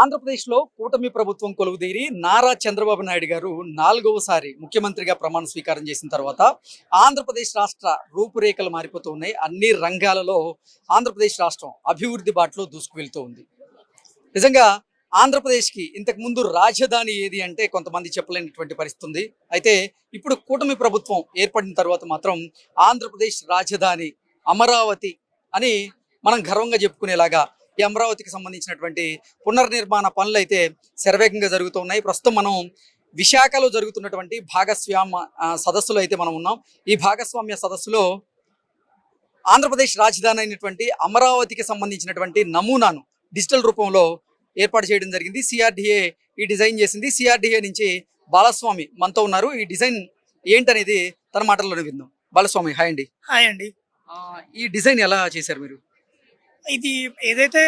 ఆంధ్రప్రదేశ్లో కూటమి ప్రభుత్వం కొలువుదీరి నారా చంద్రబాబు నాయుడు గారు నాలుగవసారి ముఖ్యమంత్రిగా ప్రమాణ స్వీకారం చేసిన తర్వాత ఆంధ్రప్రదేశ్ రాష్ట్ర రూపురేఖలు మారిపోతూ ఉన్నాయి. అన్ని రంగాలలో ఆంధ్రప్రదేశ్ రాష్ట్రం అభివృద్ధి బాటలో దూసుకు వెళ్తూ ఉంది. నిజంగా ఆంధ్రప్రదేశ్కి ఇంతకు ముందు రాజధాని ఏది అంటే కొంతమంది చెప్పలేనటువంటి పరిస్థితి ఉంది. అయితే ఇప్పుడు కూటమి ప్రభుత్వం ఏర్పడిన తర్వాత మాత్రం ఆంధ్రప్రదేశ్ రాజధాని అమరావతి అని మనం గర్వంగా చెప్పుకునేలాగా ఈ అమరావతికి సంబంధించినటువంటి పునర్నిర్మాణ పనులు అయితే శరవేగంగా జరుగుతున్నాయి ప్రస్తుతం మనం విశాఖలో జరుగుతున్నటువంటి భాగస్వామ్య సదస్సులో అయితే మనం ఉన్నాం. ఈ భాగస్వామ్య సదస్సులో ఆంధ్రప్రదేశ్ రాజధాని అయినటువంటి అమరావతికి సంబంధించినటువంటి నమూనాను డిజిటల్ రూపంలో ఏర్పాటు చేయడం జరిగింది. సిఆర్డిఏ ఈ డిజైన్ చేసింది. సిఆర్డిఏ నుంచి బాలస్వామి మనతో ఉన్నారు. ఈ డిజైన్ ఏంటనేది తన మాటల్లోనే విందాం. బాలస్వామి హాయ్ అండి. హాయ్ అండి. ఈ డిజైన్ ఎలా చేశారు మీరు? ఇది ఏదైతే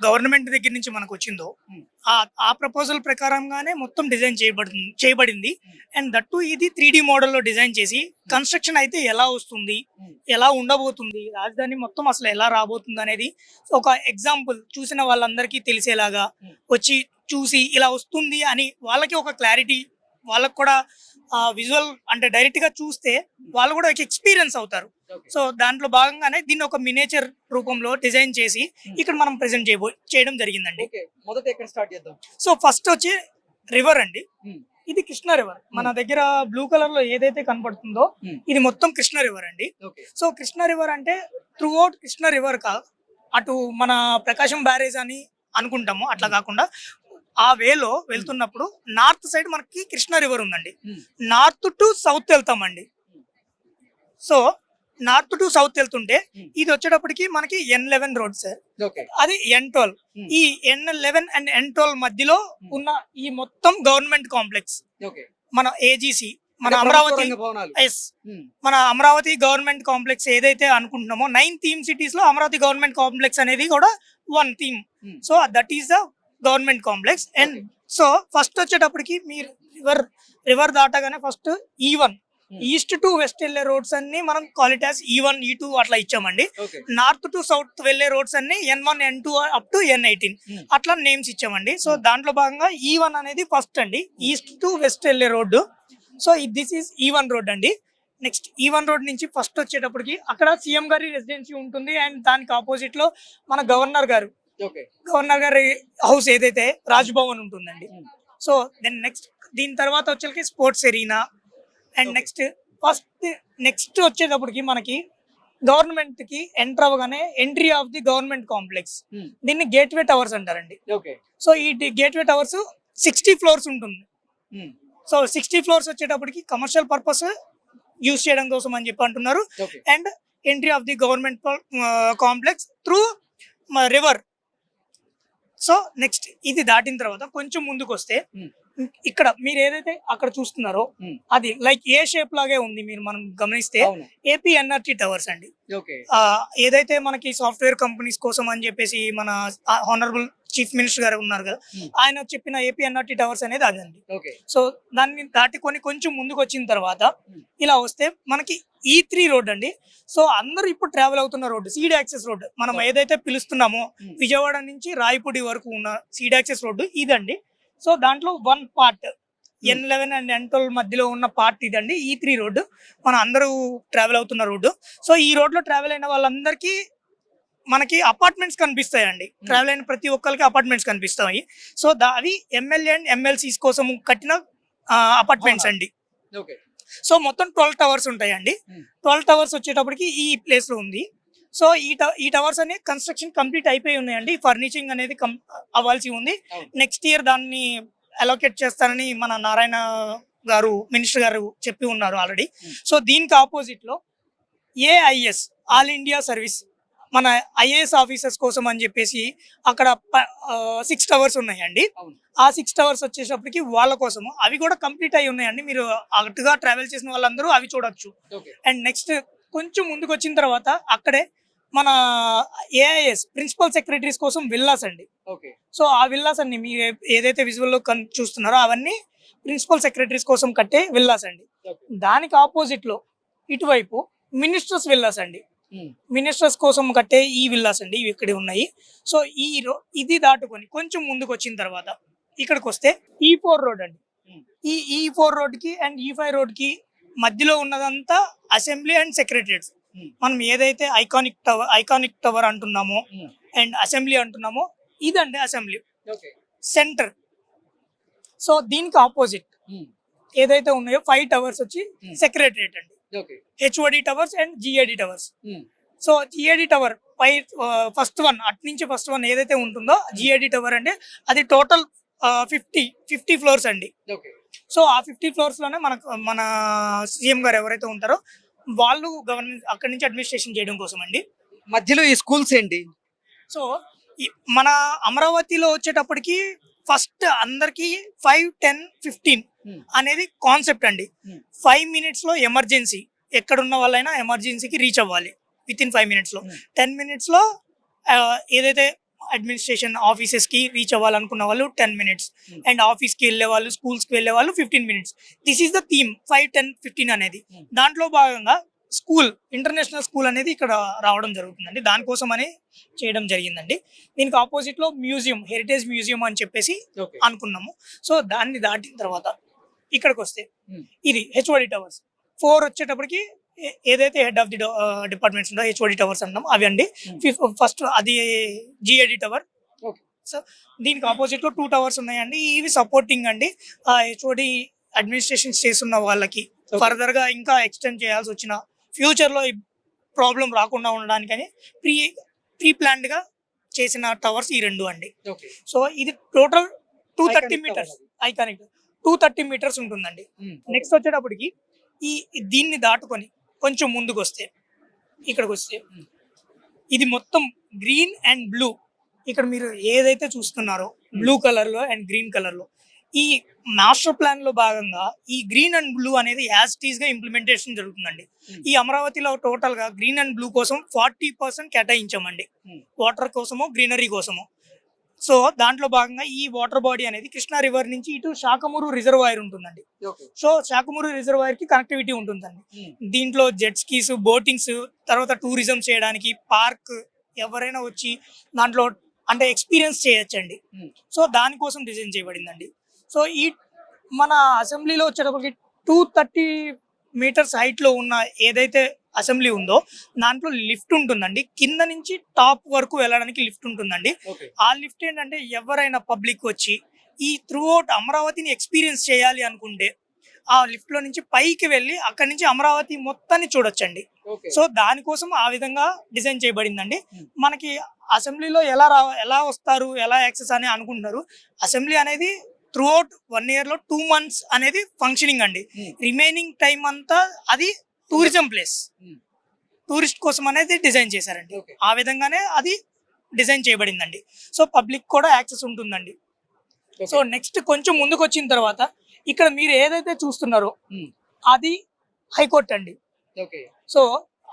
గవర్నమెంట్ దగ్గర నుంచి మనకు వచ్చిందో Hmm. ఆ ఆ ప్రపోజల్ ప్రకారంగానే మొత్తం డిజైన్ చేయబడుతుంది చేయబడింది Hmm. అండ్ దట్టు ఇది త్రీ డి మోడల్లో డిజైన్ చేసి కన్స్ట్రక్షన్ అయితే ఎలా వస్తుంది Hmm. ఎలా ఉండబోతుంది రాజధాని మొత్తం అసలు ఎలా రాబోతుంది అనేది ఒక ఎగ్జాంపుల్ చూసిన వాళ్ళందరికీ తెలిసేలాగా Hmm. వచ్చి చూసి ఇలా వస్తుంది అని వాళ్ళకి ఒక క్లారిటీ వాళ్ళకి కూడా విజువల్ అంటే డైరెక్ట్గా చూస్తే వాళ్ళు కూడా ఎక్స్పీరియన్స్ అవుతారు. సో దాంట్లో భాగంగానే దీన్ని ఒక మినేచర్ రూపంలో డిజైన్ చేసి ఇక్కడ మనం ప్రెజెంట్ చేయబో చేయడం జరిగిందండి. మొదట ఎక్కడ స్టార్ట్ చేద్దాం? సో ఫస్ట్ వచ్చి రివర్ అండి. Hmm. ఇది కృష్ణ రివర్ మన దగ్గర బ్లూ కలర్లో ఏదైతే కనపడుతుందో Hmm. ఇది మొత్తం కృష్ణ రివర్ అండి. సో కృష్ణ రివర్ అంటే త్రూ అవుట్ కృష్ణ రివర్ కా అటు మన ప్రకాశం బ్యారేజ్ అని అనుకుంటాము. అట్లా కాకుండా ఆ వేలో వెళ్తున్నప్పుడు నార్త్ సైడ్ మనకి కృష్ణ రివర్ ఉందండి. Hmm. నార్త్ టు సౌత్ వెళ్తామండి. సో నార్త్ టు సౌత్ వెళ్తుంటే Hmm. ఇది వచ్చేటప్పటికి మనకి ఎన్ లెవెన్ రోడ్ సార్. అది ఎన్ ట్వెల్వ్ Hmm. ఈ N eleven and N twelve మధ్యలో ఉన్న ఈ మొత్తం గవర్నమెంట్ కాంప్లెక్స్. మన ఏజీసీ మన అమరావతి ఎస్ మన అమరావతి గవర్నమెంట్ కాంప్లెక్స్ ఏదైతే అనుకుంటున్నామో నైన్ థీమ్ సిటీస్లో అమరావతి గవర్నమెంట్ కాంప్లెక్స్ అనేది కూడా one theme Hmm. So that is the government complex. And so first వచ్చేటప్పటికి మీరు రివర్ రివర్ దాటగానే first E one Hmm. East to west వెళ్ళే రోడ్స్ అన్ని మనం క్వాలిటాస్ ఈ వన్ ఈ టూ అట్లా ఇచ్చామండి. నార్త్ టు సౌత్ వెళ్ళే రోడ్స్ అన్ని N one N two up to N eighteen Hmm. అట్లా నేమ్స్ ఇచ్చామండి. సో దాంట్లో భాగంగా ఈ వన్ అనేది ఫస్ట్ అండి. ఈస్ట్ టు వెస్ట్ వెళ్ళే road. So this is E one road అండి. నెక్స్ట్ ఈ వన్ రోడ్ నుంచి ఫస్ట్ వచ్చేటప్పటికి అక్కడ సీఎం గారి రెసిడెన్సీ ఉంటుంది. అండ్ దానికి ఆపోజిట్లో మన గవర్నర్ గారు గవర్నర్ గారి హౌస్ ఏదైతే రాజ్భవన్ ఉంటుందండి. సో దెన్ నెక్స్ట్ దీని తర్వాత వచ్చేకి sports arena and. Next first next వచ్చేటప్పటికి మనకి గవర్నమెంట్కి ఎంటర్ అవ్వగానే entry of the government complex. దీన్ని గేట్వే టవర్స్ అంటారండి. సో ఈ గేట్వే టవర్స్ సిక్స్టీ ఫ్లోర్స్ ఉంటుంది. సో సిక్స్టీ ఫ్లోర్స్ వచ్చేటప్పటికి కమర్షియల్ పర్పస్ యూస్ చేయడం కోసం అని చెప్పి అంటున్నారు. And entry of the government complex through river so next ఇది దాటిన తర్వాత కొంచెం ముందుకు వస్తే hmm. ఇక్కడ మీరు ఏదైతే అక్కడ చూస్తున్నారో. అది లైక్ ఏ షేప్ లాగే ఉంది మీరు మనం గమనిస్తే ఏపీ ఎన్ఆర్టీ టవర్స్ అండి ఏదైతే మనకి సాఫ్ట్వేర్ కంపెనీస్ కోసం అని చెప్పేసి మన హానరబుల్ చీఫ్ మినిస్టర్ గారు ఉన్నారు కదా. ఆయన చెప్పిన ఏపీ ఎన్ఆర్టీ టవర్స్ అనేది అదండి సో దాన్ని దాటుకొని కొంచెం ముందుకు వచ్చిన తర్వాత. ఇలా వస్తే మనకి ఈ త్రీ రోడ్ అండి సో అందరూ ఇప్పుడు ట్రావెల్ అవుతున్న రోడ్డు సీడ్ యాక్సెస్ రోడ్ మనం. ఏదైతే పిలుస్తున్నామో. విజయవాడ నుంచి రాయపూడి వరకు ఉన్న సీడ్ యాక్సెస్ రోడ్డు ఇదండి సో దాంట్లో one part N eleven and N twelve మధ్యలో ఉన్న పార్ట్ ఇదండి. ఈ త్రీ రోడ్డు మన అందరూ ట్రావెల్ అవుతున్న రోడ్డు సో ఈ రోడ్లో ట్రావెల్ అయిన వాళ్ళందరికీ మనకి అపార్ట్మెంట్స్ కనిపిస్తాయండి. ట్రావెల్ అయిన ప్రతి ఒక్కరికి అపార్ట్మెంట్స్ కనిపిస్తాయి. సో దా అవి ఎమ్మెల్యే అండ్ ఎమ్మెల్సీస్ కోసం కట్టిన అపార్ట్మెంట్స్? అండి. ఓకే సో మొత్తం ట్వెల్వ్ టవర్స్ ఉంటాయండి. Hmm. ట్వెల్వ్ టవర్స్ వచ్చేటప్పటికి ఈ ప్లేస్లో ఉంది. సో ఈ ట- ఈ టవర్స్ అనే కన్స్ట్రక్షన్ కంప్లీట్ అయిపోయి ఉన్నాయండి. ఫర్నిషింగ్ అనేది అవ్వాల్సి ఉంది. నెక్స్ట్ ఇయర్ దాన్ని అలోకేట్ చేస్తారని మన నారాయణ గారు మినిస్టర్ గారు చెప్పి ఉన్నారు ఆల్రెడీ. సో దీనికి ఆపోజిట్లో ఏఐఎస్ ఆల్ ఇండియా సర్వీస్ మన ఐఏఎస్ ఆఫీసర్స్ కోసం అని చెప్పేసి అక్కడ సిక్స్ టవర్స్ ఉన్నాయండి. ఆ సిక్స్ టవర్స్ వచ్చేటప్పటికి వాళ్ళ కోసము. అవి కూడా కంప్లీట్ అయి ఉన్నాయండి. మీరు అటుగా ట్రావెల్ చేసిన వాళ్ళందరూ అవి చూడొచ్చు. అండ్ నెక్స్ట్ కొంచెం ముందుకు వచ్చిన తర్వాత అక్కడే మన ఏఐఎస్ ప్రిన్సిపల్ సెక్రటరీస్ కోసం విల్లాస్ అండి. ఓకే. సో ఆ విల్లాస్ అన్ని మీరు ఏదైతే విజువల్లో కన్ చూస్తున్నారో అవన్నీ ప్రిన్సిపల్ సెక్రటరీస్ కోసం కట్టే విల్లాస్ అండి. దానికి ఆపోజిట్లో ఇటువైపు మినిస్టర్స్ విల్లాస్ అండి. Hmm. మినిస్టర్స్ కోసం కట్టే ఈ విల్లాస్ అండి ఇవి ఇక్కడ ఉన్నాయి. సో ఈ ఇది దాటుకొని కొంచెం ముందుకు వచ్చిన తర్వాత ఇక్కడికి వస్తే ఈ ఫోర్ రోడ్ అండి. Hmm. ఈ ఈ ఫోర్ రోడ్కి అండ్ ఈ ఫైవ్ రోడ్కి మధ్యలో ఉన్నదంతా అసెంబ్లీ అండ్ సెక్రటరియట్స్ Hmm. మనం ఏదైతే ఐకానిక్ టవర్ ఐకానిక్ టవర్ అంటున్నామో Hmm. అండ్ అసెంబ్లీ అంటున్నామో ఇదండి అసెంబ్లీ సెంటర్ సో దీనికి ఆపోజిట్ Hmm. ఏదైతే ఉన్నాయో ఫైవ్ టవర్స్ వచ్చి Hmm. సెక్రటరియట్ అండి. HOD towers and GAD towers Hmm. So GAD tower pi first one అటు నుంచి ఫస్ట్ వన్ ఏదైతే ఉంటుందో జిఏడి టవర్ అంటే అది టోటల్ ఫిఫ్టీ ఫిఫ్టీ ఫ్లోర్స్ అండి. సో ఆ ఫిఫ్టీ ఫ్లోర్స్లోనే మన మన సీఎం గారు ఎవరైతే ఉంటారో వాళ్ళు గవర్నమెంట్ అక్కడి నుంచి అడ్మినిస్ట్రేషన్ చేయడం కోసం అండి మధ్యలో ఈ స్కూల్స్ ఏంటి సో మన అమరావతిలో వచ్చేటప్పటికి ఫస్ట్ అందరికి ఫైవ్ టెన్ ఫిఫ్టీన్ Hmm. అనేది కాన్సెప్ట్ అండి Hmm. ఫైవ్ మినిట్స్లో ఎమర్జెన్సీ ఎక్కడున్న వాళ్ళైనా ఎమర్జెన్సీకి రీచ్ అవ్వాలి విత్ ఇన్ ఫైవ్ మినిట్స్లో Hmm. టెన్ మినిట్స్లో ఏదైతే అడ్మినిస్ట్రేషన్ ఆఫీసెస్కి రీచ్ అవ్వాలనుకున్న వాళ్ళు టెన్ మినిట్స్. అండ్ ఆఫీస్కి వెళ్ళే వాళ్ళు స్కూల్స్కి వెళ్ళే వాళ్ళు fifteen minutes this is the theme five ten fifteen అనేది. Hmm. దాంట్లో భాగంగా స్కూల్ ఇంటర్నేషనల్ స్కూల్ అనేది ఇక్కడ రావడం జరుగుతుందండి. దానికోసం అని చేయడం జరిగిందండి. దీనికి ఆపోజిట్లో మ్యూజియం హెరిటేజ్ మ్యూజియం అని చెప్పేసి అనుకున్నాము. సో దాన్ని దాటిన తర్వాత ఇక్కడికి వస్తే Hmm. ఇది హెచ్ఓడి టవర్స్ ఫోర్ వచ్చేటప్పటికి ఏదైతే హెడ్ ఆఫ్ ది డిపార్ట్మెంట్స్ ఉందో హెచ్ఓడి టవర్స్ అంటాం అవి అండి Hmm. ఫస్ట్ అది జిఏడి టవర్. సో దీనికి ఆపోజిట్లో టూ టవర్స్ ఉన్నాయండి ఇవి సపోర్టింగ్ అండి ఆ హెచ్ఓడి అడ్మినిస్ట్రేషన్ చేస్తున్న వాళ్ళకి. ఫర్దర్గా ఇంకా ఎక్స్టెండ్ చేయాల్సి వచ్చిన ఫ్యూచర్లో ప్రాబ్లం రాకుండా ఉండడానికని ప్రీ ప్రీ ప్లాన్డ్గా చేసిన టవర్స్ ఈ రెండు అండి సో ఇది total two thirty metres. Iconic two thirty metres ఉంటుందండి Hmm. నెక్స్ట్ వచ్చేటప్పటికి ఈ దీన్ని దాటుకొని కొంచెం ముందుకు వస్తే ఇక్కడికి వస్తే. ఇది మొత్తం గ్రీన్ అండ్ బ్లూ ఇక్కడ మీరు ఏదైతే చూస్తున్నారో బ్లూ కలర్లో అండ్ గ్రీన్ కలర్లో ఈ మాస్టర్ ప్లాన్లో భాగంగా ఈ గ్రీన్ అండ్ బ్లూ అనేది యాజ్ టీజ్గా ఇంప్లిమెంటేషన్ జరుగుతుందండి. ఈ అమరావతిలో టోటల్గా గ్రీన్ అండ్ బ్లూ కోసం ఫార్టీ పర్సెంట్ కేటాయించామండి. వాటర్ కోసము గ్రీనరీ కోసము సో దాంట్లో భాగంగా ఈ వాటర్ బాడీ అనేది కృష్ణా రివర్ నుంచి ఇటు శాఖమూరు రిజర్వాయర్ ఉంటుందండి. సో శాఖమూరు రిజర్వాయర్కి కనెక్టివిటీ ఉంటుందండి. Hmm. దీంట్లో జెట్ స్కీస్ బోటింగ్స్ తర్వాత టూరిజం చేయడానికి పార్క్ ఎవరైనా వచ్చి దాంట్లో అంటే ఎక్స్పీరియన్స్ చేయొచ్చండి. Hmm. సో దానికోసం డిజైన్ చేయబడిందండి. సో ఈ మన అసెంబ్లీలో వచ్చేటప్పటికి టూ థర్టీ మీటర్స్ హైట్లో ఉన్న ఏదైతే అసెంబ్లీ ఉందో దాంట్లో లిఫ్ట్ ఉంటుందండి. కింద నుంచి టాప్ వరకు వెళ్ళడానికి లిఫ్ట్ ఉంటుందండి. ఆ లిఫ్ట్ ఏంటంటే ఎవరైనా పబ్లిక్ వచ్చి ఈ త్రూ అవుట్ అమరావతిని ఎక్స్పీరియన్స్ చేయాలి అనుకుంటే ఆ లిఫ్ట్లో నుంచి పైకి వెళ్ళి అక్కడి నుంచి అమరావతి మొత్తాన్ని చూడొచ్చండి. సో దానికోసం ఆ విధంగా డిజైన్ చేయబడిందండి. మనకి అసెంబ్లీలో ఎలా రా ఎలా వస్తారు ఎలా యాక్సెస్ అని అనుకుంటున్నారు. అసెంబ్లీ అనేది త్రూ అవుట్ వన్ ఇయర్లో టూ మంత్స్ అనేది ఫంక్షనింగ్ అండి. రిమైనింగ్ టైం అంతా అది టూరిజం ప్లేస్. Hmm. టూరిస్ట్ కోసం అనేది డిజైన్ చేశారండి. ఆ విధంగానే అది డిజైన్ చేయబడిందండి. సో పబ్లిక్ కూడా యాక్సెస్ ఉంటుందండి. సో నెక్స్ట్ కొంచెం ముందుకు వచ్చిన తర్వాత ఇక్కడ మీరు ఏదైతే చూస్తున్నారో Hmm. అది హైకోర్టు అండి. ఓకే సో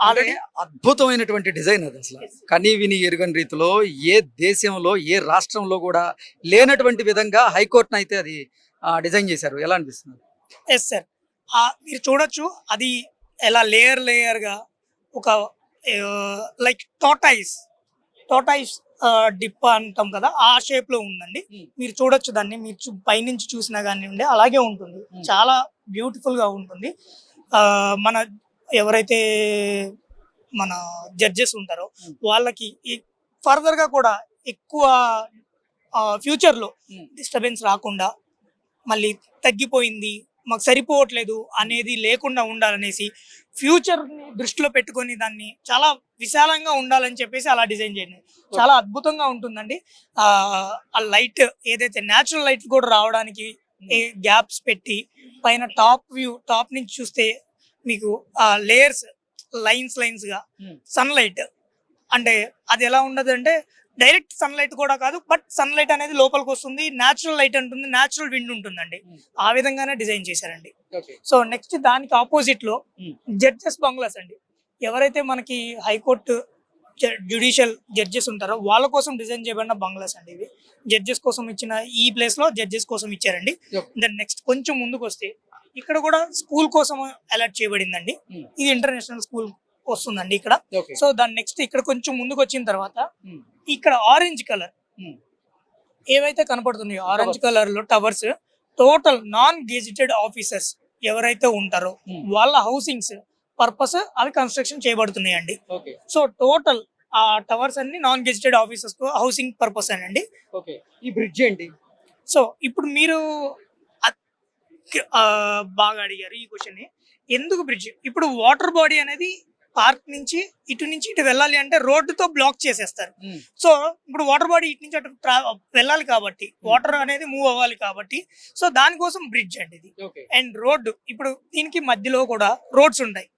ఆల్రెడీ అద్భుతమైనటువంటి డిజైన్ అది అసలు. కనీ విని ఎరుగని రీతిలో ఏ దేశంలో ఏ రాష్ట్రంలో కూడా లేనటువంటి విధంగా హైకోర్టును అయితే అది డిజైన్ చేశారు. ఎలా అనిపిస్తుంది? ఎస్ సార్ మీరు చూడొచ్చు. అది ఎలా లేయర్ లేయర్గా ఒక లైక్ టోటైస్ టోటైస్ డిప్ అంటాం కదా ఆ షేప్లో ఉందండి Hmm. మీరు చూడొచ్చు దాన్ని మీరు చూ- పైనుంచి చూసినా కానివ్వండి అలాగే ఉంటుంది Hmm. చాలా బ్యూటిఫుల్గా ఉంటుంది మన ఎవరైతే మన జడ్జెస్ ఉంటారో Hmm. వాళ్ళకి ఫర్దర్గా కూడా ఎక్కువ ఫ్యూచర్లో. డిస్టర్బెన్స్ రాకుండా మళ్ళీ తగ్గిపోయింది మాకు సరిపోవట్లేదు అనేది లేకుండా ఉండాలనేసి ఫ్యూచర్ని దృష్టిలో పెట్టుకొని దాన్ని చాలా విశాలంగా ఉండాలని చెప్పేసి అలా డిజైన్ చేయండి చాలా అద్భుతంగా ఉంటుందండి ఆ లైట్ ఏదైతే న్యాచురల్ లైట్ కూడా రావడానికి గ్యాప్స్ పెట్టి పైన టాప్ వ్యూ టాప్ నుంచి చూస్తే మీకు ఆ లేయర్స్ లైన్స్ లైన్స్గా Hmm. సన్లైట్ అంటే అది ఎలా ఉండదు అంటే డైరెక్ట్ సన్లైట్ కూడా కాదు బట్ సన్లైట్ అనేది లోపలికి వస్తుంది న్యాచురల్ లైట్ ఉంటుంది న్యాచురల్ విండ్ ఉంటుందండి. ఆ విధంగానే డిజైన్ చేశారండి సో నెక్స్ట్ దానికి ఆపోజిట్లో. జడ్జెస్ బంగ్లాస్ అండి ఎవరైతే మనకి హైకోర్టు జ్యుడిషియల్ జడ్జెస్ ఉంటారో వాళ్ళ కోసం డిజైన్ చేయబడిన బంగ్లాస్ అండి ఇవి జడ్జెస్ కోసం ఇచ్చిన ఈ ప్లేస్లో జడ్జెస్ కోసం ఇచ్చారండి. దెన్ నెక్స్ట్ కొంచెం ముందుకు వస్తే ఇక్కడ కూడా స్కూల్ కోసం అలర్ట్ చేయబడిందండి. ఇది ఇంటర్నేషనల్ స్కూల్ వస్తుందండి ఇక్కడ. సో దాని నెక్స్ట్ ఇక్కడ కొంచెం ముందుకు వచ్చిన తర్వాత ఉమ్, ఇక్కడ ఆరెంజ్ కలర్ ఉమ్, ఏవైతే కనపడుతున్నాయో ఆరెంజ్. కలర్లో towers total non gazetted officers ఎవరైతే ఉంటారో Hmm. వాళ్ళ హౌసింగ్స్ పర్పస్ అవి కన్స్ట్రక్షన్ చేయబడుతున్నాయండి. సో టోటల్ ఆ టవర్స్ అన్ని non gazetted officers housing purpose అండి ఈ బ్రిడ్జ్ ఏంటి? సో ఇప్పుడు మీరు బాగా అడిగారు ఈ క్వశ్చన్ ఎందుకు బ్రిడ్జ్ ఇప్పుడు వాటర్ బాడీ అనేది పార్క్ నుంచి ఇటు నుంచి ఇటు వెళ్ళాలి అంటే రోడ్డుతో బ్లాక్ చేసేస్తారు. సో ఇప్పుడు వాటర్ బాడీ ఇటు నుంచి అటు వెళ్ళాలి కాబట్టి వాటర్ అనేది మూవ్ అవ్వాలి కాబట్టి సో దానికోసం బ్రిడ్జ్ అండి ఇది. అండ్ రోడ్డు ఇప్పుడు దీనికి మధ్యలో కూడా రోడ్స్ ఉంటాయి.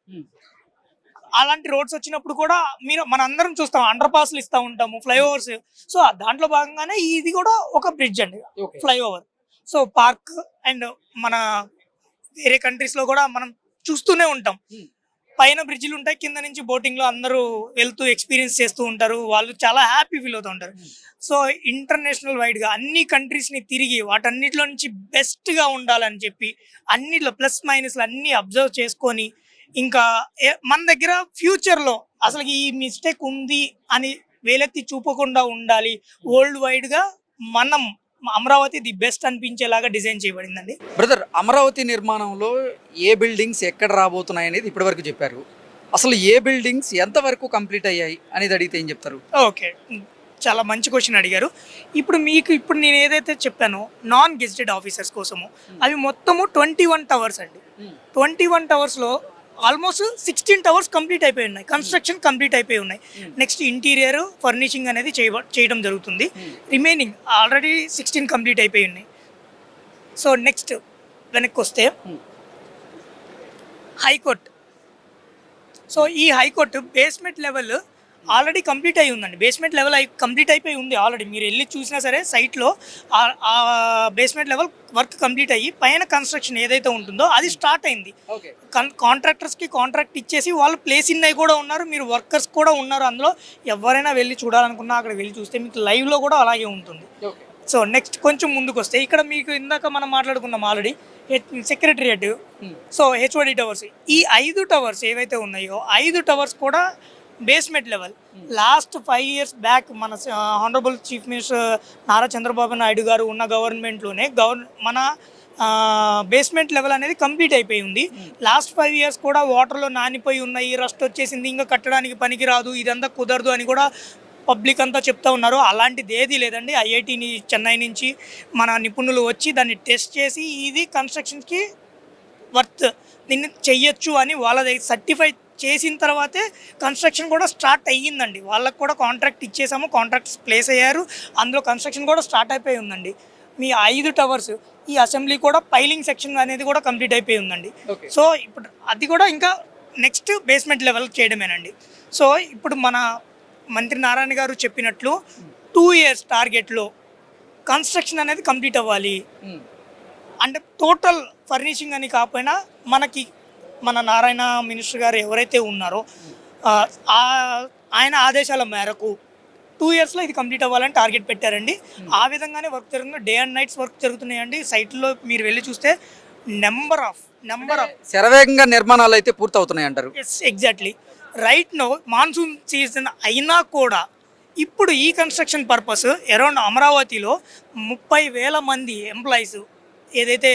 అలాంటి రోడ్స్ వచ్చినప్పుడు కూడా మీరు మన అందరం చూస్తాం అండర్ పాస్లు ఇస్తా ఉంటాము ఫ్లైఓవర్స్. సో దాంట్లో భాగంగానే ఇది కూడా ఒక బ్రిడ్జ్ అండి. ఫ్లైఓవర్. సో పార్క్ అండ్ మన వేరే కంట్రీస్లో కూడా మనం చూస్తూనే ఉంటాం. పైన బ్రిడ్జిలు ఉంటాయి కింద నుంచి బోటింగ్లో అందరూ వెళ్తూ ఎక్స్పీరియన్స్ చేస్తూ ఉంటారు. వాళ్ళు చాలా హ్యాపీ ఫీల్ అవుతూ ఉంటారు. సో ఇంటర్నేషనల్ వైడ్గా అన్ని కంట్రీస్ని తిరిగి వాటన్నిటిలో నుంచి బెస్ట్గా ఉండాలని చెప్పి అన్నిట్లో ప్లస్ మైనస్ అన్ని అబ్జర్వ్ చేసుకొని ఇంకా మన దగ్గర ఫ్యూచర్లో అసలు ఈ మిస్టేక్ ఉంది అని వేలెత్తి చూపకుండా ఉండాలి. వరల్డ్ వైడ్గా మనం అమరావతి ది బెస్ట్ అనిపించేలాగా డిజైన్ చేయబడిందండి. బ్రదర్ అమరావతి నిర్మాణంలో ఏ బిల్డింగ్స్ ఎక్కడ రాబోతున్నాయి అనేది ఇప్పటివరకు చెప్పారు. అసలు ఏ బిల్డింగ్స్ ఎంతవరకు కంప్లీట్ అయ్యాయి అనేది అడిగితే ఏం చెప్తారు? ఓకే. చాలా మంచి క్వశ్చన్ అడిగారు. ఇప్పుడు మీకు ఇప్పుడు నేను ఏదైతే చెప్పానో నాన్ గెజిటెడ్ ఆఫీసర్స్ కోసము అవి మొత్తము ట్వంటీ వన్ టవర్స్ అండి. ట్వంటీ వన్ టవర్స్లో ఆల్మోస్ట్ సిక్స్టీన్ టవర్స్ కంప్లీట్ అయిపోయి ఉన్నాయి. కన్స్ట్రక్షన్ కంప్లీట్ అయిపోయి ఉన్నాయి. నెక్స్ట్ ఇంటీరియర్ ఫర్నిషింగ్ అనేది చేయడం జరుగుతుంది. రిమైనింగ్ ఆల్రెడీ సిక్స్టీన్ కంప్లీట్ అయిపోయి ఉన్నాయి. సో నెక్స్ట్ వెనక్కి వస్తే Hmm. High court. సో ఈ high court basement level already complete అయి ఉందండి. బేస్మెంట్ లెవెల్ అయి కంప్లీట్ అయిపోయి ఉంది ఆల్రెడీ. మీరు వెళ్ళి చూసినా సరే సైట్లో ఆ బేస్మెంట్ లెవెల్ వర్క్ కంప్లీట్ అయ్యి పైన కన్స్ట్రక్షన్ ఏదైతే ఉంటుందో అది స్టార్ట్ అయింది. కాంట్రాక్టర్స్కి కాంట్రాక్ట్ ఇచ్చేసి వాళ్ళు ప్లేస్ ఇన్నవి కూడా ఉన్నారు. మీరు వర్కర్స్ కూడా ఉన్నారు అందులో. ఎవరైనా వెళ్ళి చూడాలనుకున్నా అక్కడ వెళ్ళి చూస్తే మీకు లైవ్లో కూడా అలాగే ఉంటుంది. సో నెక్స్ట్ కొంచెం ముందుకు వస్తే ఇక్కడ మీకు ఇందాక మనం మాట్లాడుకున్నాం already. Secretariat. So HOD towers. ఈ ఐదు టవర్స్ ఏవైతే ఉన్నాయో ఐదు టవర్స్ కూడా basement level last five years back మన honourable chief minister Nara Chandrababu Naidu గారు ఉన్న గవర్నమెంట్లోనే గవర్ మన బేస్మెంట్ లెవెల్ అనేది కంప్లీట్ అయిపోయి ఉంది. లాస్ట్ ఫైవ్ ఇయర్స్ కూడా వాటర్లో నానిపోయి ఉన్నాయి రస్ట్ వచ్చేసింది. ఇంకా కట్టడానికి పనికిరాదు. ఇదంతా కుదరదు అని కూడా పబ్లిక్ అంతా చెప్తా ఉన్నారు. అలాంటిది ఏది లేదండి. ఐఐటిని చెన్నై నుంచి మన నిపుణులు వచ్చి దాన్ని టెస్ట్ చేసి ఇది కన్స్ట్రక్షన్కి వర్త్ దీన్ని చెయ్యొచ్చు అని వాళ్ళ సర్టిఫై చేసిన తర్వాతే కన్స్ట్రక్షన్ కూడా స్టార్ట్ అయ్యిందండి. వాళ్ళకు కూడా కాంట్రాక్ట్ ఇచ్చేసాము కాంట్రాక్ట్స్ ప్లేస్ అయ్యారు. అందులో కన్స్ట్రక్షన్ కూడా స్టార్ట్ అయిపోయి ఉందండి. మీ ఐదు టవర్స్ ఈ అసెంబ్లీ కూడా పైలింగ్ సెక్షన్ అనేది కూడా కంప్లీట్ అయిపోయి ఉందండి. సో ఇప్పుడు అది కూడా ఇంకా నెక్స్ట్ బేస్మెంట్ లెవెల్ చేయడమేనండి. సో ఇప్పుడు మన మంత్రి నారాయణ గారు చెప్పినట్లు టూ ఇయర్స్ టార్గెట్లో కన్స్ట్రక్షన్ అనేది కంప్లీట్ అవ్వాలి. అంటే టోటల్ ఫర్నిషింగ్ అని కాకపోయినా మనకి మన నారాయణ మినిస్టర్ గారు ఎవరైతే ఉన్నారో ఆయన ఆదేశాల మేరకు టూ ఇయర్స్లో ఇది కంప్లీట్ అవ్వాలని టార్గెట్ పెట్టారండి. ఆ విధంగానే వర్క్ జరుగుతుంది. డే అండ్ నైట్స్ వర్క్ జరుగుతున్నాయండి. సైట్లో మీరు వెళ్ళి చూస్తే నెంబర్ ఆఫ్ నెంబర్ ఆఫ్ శరవేగంగా నిర్మాణాలు అయితే పూర్తవుతున్నాయి అంటారు. Yes exactly right no monsoon season అయినా కూడా ఇప్పుడు ఈ కన్స్ట్రక్షన్ పర్పస్ అరౌండ్ అమరావతిలో ముప్పై వేల మంది ఎంప్లాయీస్ ఏదైతే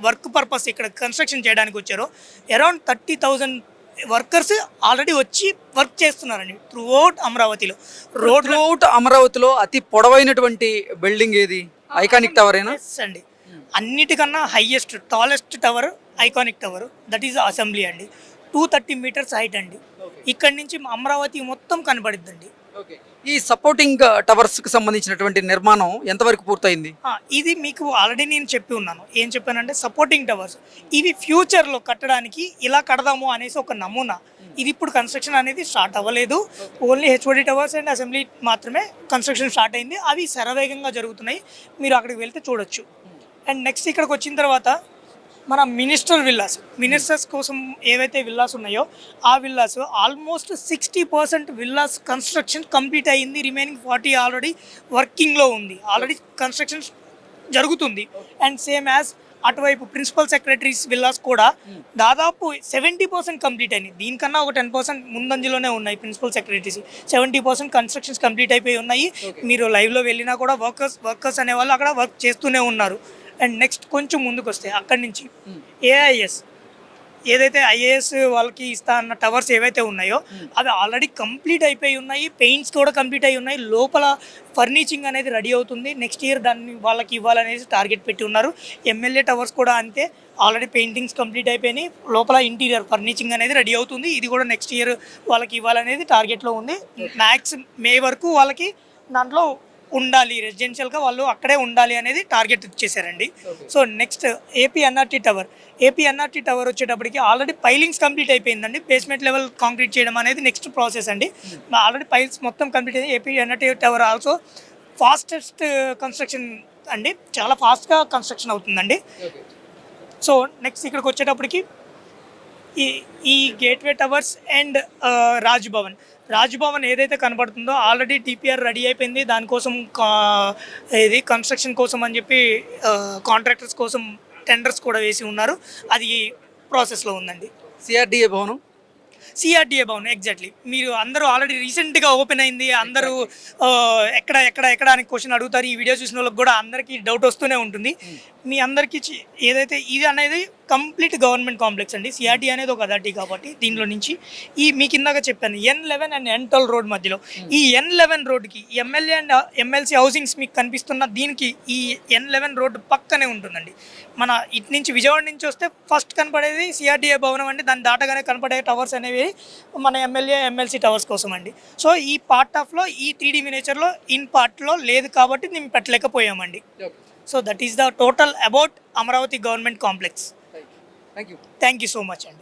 వర్క్ పర్పస్ ఇక్కడ కన్స్ట్రక్షన్ చేయడానికి వచ్చారో. Around thirty thousand workers already వచ్చి వర్క్ చేస్తున్నారండి త్రూ అవుట్ అమరావతిలో. రోడ్ రోడ్ అమరావతిలో అతి పొడవైనటువంటి బిల్డింగ్ ఏది? ఐకానిక్ టవర్ ఏనా? అండి. అన్నిటికన్నా highest tallest tower iconic tower that is assembly అండి. టూ థర్టీ మీటర్స్ హైట్ అండి. ఇక్కడి నుంచి అమరావతి మొత్తం కనబడిద్దండి. ఈ సపోర్టింగ్ టవర్స్కి సంబంధించినటువంటి నిర్మాణం ఎంతవరకు పూర్తయింది? ఇది మీకు ఆల్రెడీ నేను చెప్పి ఉన్నాను. ఏం చెప్పానంటే సపోర్టింగ్ టవర్స్. ఇవి ఫ్యూచర్లో కట్టడానికి ఇలా కడదాము అనేసి ఒక నమూనా. ఇది ఇప్పుడు కన్స్ట్రక్షన్ అనేది స్టార్ట్ అవ్వలేదు. Only HOD towers and assembly మాత్రమే కన్స్ట్రక్షన్ స్టార్ట్ అయింది. అవి శరవేగంగా జరుగుతున్నాయి. మీరు అక్కడికి వెళ్తే చూడొచ్చు. అండ్ నెక్స్ట్ ఇక్కడికి వచ్చిన తర్వాత మన మినిస్టర్ విల్లాస్ మినిస్టర్స్ కోసం ఏవైతే విల్లాస్ ఉన్నాయో ఆ villas almost sixty percent villas construction complete అయ్యింది. రిమైనింగ్ ఫార్టీ ఆల్రెడీ వర్కింగ్లో ఉంది. ఆల్రెడీ కన్స్ట్రక్షన్ జరుగుతుంది. అండ్ సేమ్ యాజ్ అటువైపు ప్రిన్సిపల్ సెక్రటరీస్ విల్లాస్ కూడా. దాదాపు సెవెంటీ పర్సెంట్ కంప్లీట్ అయినాయి దీనికన్నా ఒక టెన్ పర్సెంట్ ముందంజలోనే ఉన్నాయి principal secretaries. Seventy percent constructions complete అయిపోయి ఉన్నాయి. మీరు లైవ్లో వెళ్ళినా కూడా వర్కర్స్ వర్కర్స్ అనే వాళ్ళు అక్కడ వర్క్ చేస్తూనే ఉన్నారు. అండ్ నెక్స్ట్ కొంచెం ముందుకు వస్తే అక్కడి నుంచి Hmm. ఏఐఎస్ ఏదైతే ఐఏఎస్ వాళ్ళకి ఇస్తా అన్న టవర్స్ ఏవైతే ఉన్నాయో Hmm. అవి ఆల్రెడీ కంప్లీట్ అయిపోయి ఉన్నాయి. పెయింట్స్ కూడా కంప్లీట్ అయి ఉన్నాయి. లోపల ఫర్నిచింగ్ అనేది రెడీ అవుతుంది. నెక్స్ట్ ఇయర్ దాన్ని వాళ్ళకి ఇవ్వాలనేసి టార్గెట్ పెట్టి ఉన్నారు. ఎమ్మెల్యే టవర్స్ కూడా అంతే. ఆల్రెడీ పెయింటింగ్స్ కంప్లీట్ అయిపోయినాయి. లోపల ఇంటీరియర్ ఫర్నిచింగ్ అనేది రెడీ అవుతుంది. ఇది కూడా నెక్స్ట్ ఇయర్ వాళ్ళకి ఇవ్వాలనేది టార్గెట్లో ఉంది. మ్యాక్స్ మే వరకు వాళ్ళకి దాంట్లో ఉండాలి రెసిడెన్షియల్గా వాళ్ళు అక్కడే ఉండాలి అనేది target ఇచ్చేసారండి. So next AP NRT tower AP NRT tower వచ్చేటప్పటికి ఆల్రెడీ పైలింగ్స్ కంప్లీట్ అయిపోయిందండి. బేస్మెంట్ లెవెల్ కాంక్రీట్ చేయడం అనేది నెక్స్ట్ ప్రాసెస్ అండి. ఆల్రెడీ పైల్స్ మొత్తం కంప్లీట్ అయ్యింది AP NRT tower also fastest construction అండి. చాలా ఫాస్ట్గా కన్స్ట్రక్షన్ అవుతుందండి. సో నెక్స్ట్ ఇక్కడికి వచ్చేటప్పటికి ఈ ఈ gateway towers and Raj Bhavan Raj Bhavan ఏదైతే కనబడుతుందో ఆల్రెడీ డిపిఆర్ రెడీ అయిపోయింది. దానికోసం కా- ఇది కన్స్ట్రక్షన్ కోసం అని చెప్పి కాంట్రాక్టర్స్ కోసం టెండర్స్ కూడా వేసి ఉన్నారు. అది ప్రాసెస్లో ఉందండి. సిఆర్డిఏ భవనం? సిఆర్డిఏ భవన్ ఎగ్జాక్ట్లీ మీరు అందరూ ఆల్రెడీ రీసెంట్గా ఓపెన్ అయింది. అందరూ ఆ, ఎక్కడ ఎక్కడ ఎక్కడ అని క్వశ్చన్ అడుగుతారు. ఈ వీడియో చూసిన వాళ్ళకి కూడా అందరికీ డౌట్ వస్తూనే ఉంటుంది. మీ అందరికీ ఏదైతే ఇది అనేది కంప్లీట్ గవర్నమెంట్ కాంప్లెక్స్ అండి. సిఆర్డి అనేది ఒక అథారిటీ కాబట్టి దీనిలో నుంచి ఈ మీకు ఇందాక చెప్పాను N eleven and N twelve road మధ్యలో. ఈ ఎన్ లెవెన్ రోడ్కి ఎమ్మెల్యే అండ్ ఎమ్మెల్సీ హౌసింగ్స్ మీకు కనిపిస్తున్న దీనికి ఈ ఎన్ లెవెన్ రోడ్డు పక్కనే ఉంటుందండి. మన ఇటు నుంచి విజయవాడ నుంచి వస్తే ఫస్ట్ కనపడేది సిఆర్డిఏ భవనం అండి. దాన్ని దాటగానే కనపడే టవర్స్ అనేవి మన ఎమ్మెల్యే ఎమ్మెల్సీ టవర్స్ కోసం అండి. సో ఈ పార్ట్ ఆఫ్లో ఈ త్రీ డి మినేచర్లో ఇన్ పార్ట్లో లేదు కాబట్టి మేము పెట్టలేకపోయామండి. So that is the total about Amaravati government complex thank you thank you so much అండి